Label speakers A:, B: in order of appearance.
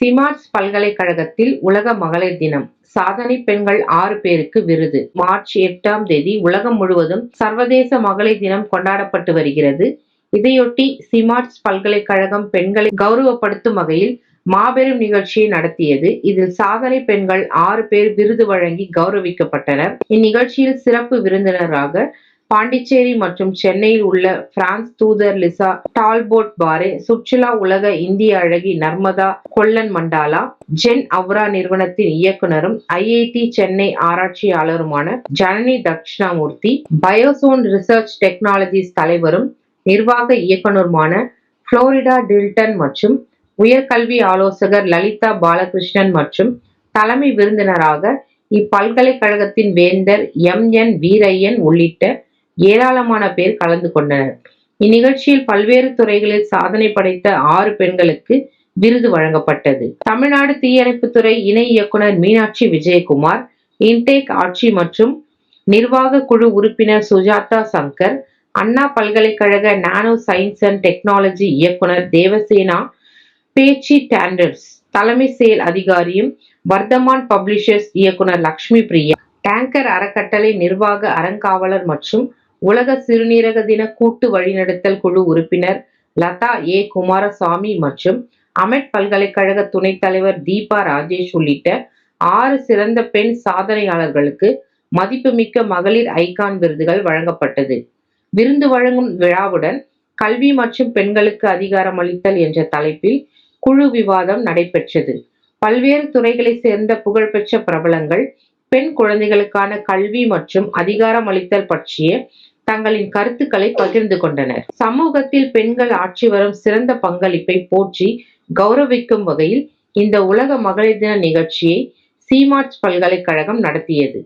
A: சிமார்ஸ் பல்கலைக்கழகத்தில் உலக மகளிர் தினம். சாதனை பெண்கள் ஆறு பேருக்கு விருது. மார்ச் எட்டாம் தேதி உலகம் முழுவதும் சர்வதேச மகளிர் தினம் கொண்டாடப்பட்டு வருகிறது. இதையொட்டி சிமார்ட்ஸ் பல்கலைக்கழகம் பெண்களை கௌரவப்படுத்தும் வகையில் மாபெரும் நிகழ்ச்சியை நடத்தியது. இதில் சாதனை பெண்கள் ஆறு பேர் விருது வழங்கி கௌரவிக்கப்பட்டனர். இந்நிகழ்ச்சியில் சிறப்பு விருந்தினராக பாண்டிச்சேரி மற்றும் சென்னையில் உள்ள பிரான்ஸ் தூதர் லிசா டால்போட் பாரே சுற்றுலா உலக இந்திய அழகி நர்மதா கொல்லன் மண்டாலா ஜென் அவ்ரா நிறுவனத்தின் இயக்குனரும் IIT Chennai ஆராய்ச்சியாளருமான Janani Dakshinamurthy Biozone research technologies தலைவரும் நிர்வாக இயக்குனருமான புளோரிடா டில்டன் மற்றும் உயர்கல்வி ஆலோசகர் லலிதா பாலகிருஷ்ணன் மற்றும் தலைமை விருந்தினராக இப்பல்கலைக்கழகத்தின் வேந்தர் எம் என் வீரையன் உள்ளிட்ட ஏராளமான பேர் கலந்து கொண்டனர். இந்நிகழ்ச்சியில் பல்வேறு துறைகளில் சாதனை படைத்த ஆறு பெண்களுக்கு விருது வழங்கப்பட்டது. தமிழ்நாடு தீயணைப்புத்துறை இணை இயக்குனர் மீனாட்சி விஜயகுமார் இன்டேக் ஆட்சி மற்றும் நிர்வாக குழு உறுப்பினர் சுஜாதா சங்கர் அண்ணா பல்கலைக்கழக நானோ சயின்ஸ் அண்ட் டெக்னாலஜி இயக்குனர் தேவசேனா பேச்சி டாண்டர்ஸ் தலைமை செயல் அதிகாரியும் வர்தமான் பப்ளிஷர்ஸ் இயக்குனர் லக்ஷ்மி பிரியா டேங்கர் அறக்கட்டளை நிர்வாக அறங்காவலர் மற்றும் உலக சிறுநீரக தின கூட்டு வழிநடத்தல் குழு உறுப்பினர் லதா ஏ. குமாரசாமி மற்றும் அமெட் பல்கலைக்கழக துணைத் தலைவர் தீபா ராஜேஷ் உள்ளிட்ட ஆறு சிறந்த பெண் சாதனையாளர்களுக்கு மதிப்புமிக்க மகளிர் ஐகான் விருதுகள் வழங்கப்பட்டது. விருந்து வழங்கும் விழாவுடன் கல்வி மற்றும் பெண்களுக்கு அதிகாரம் அளித்தல் என்ற தலைப்பில் குழு விவாதம் நடைபெற்றது. பல்வேறு துறைகளை சேர்ந்த புகழ்பெற்ற பிரபலங்கள் பெண் குழந்தைகளுக்கான கல்வி மற்றும் அதிகாரம் அளித்தல் பற்றிய தங்களின் கருத்துக்களை பகிர்ந்து கொண்டனர். சமூகத்தில் பெண்கள் ஆற்றி வரும் சிறந்த பங்களிப்பை போற்றி கௌரவிக்கும் வகையில் இந்த உலக மகளிர் தின நிகழ்ச்சியை சீமார்ட்ஸ் பல்கலைக்கழகம் நடத்தியது.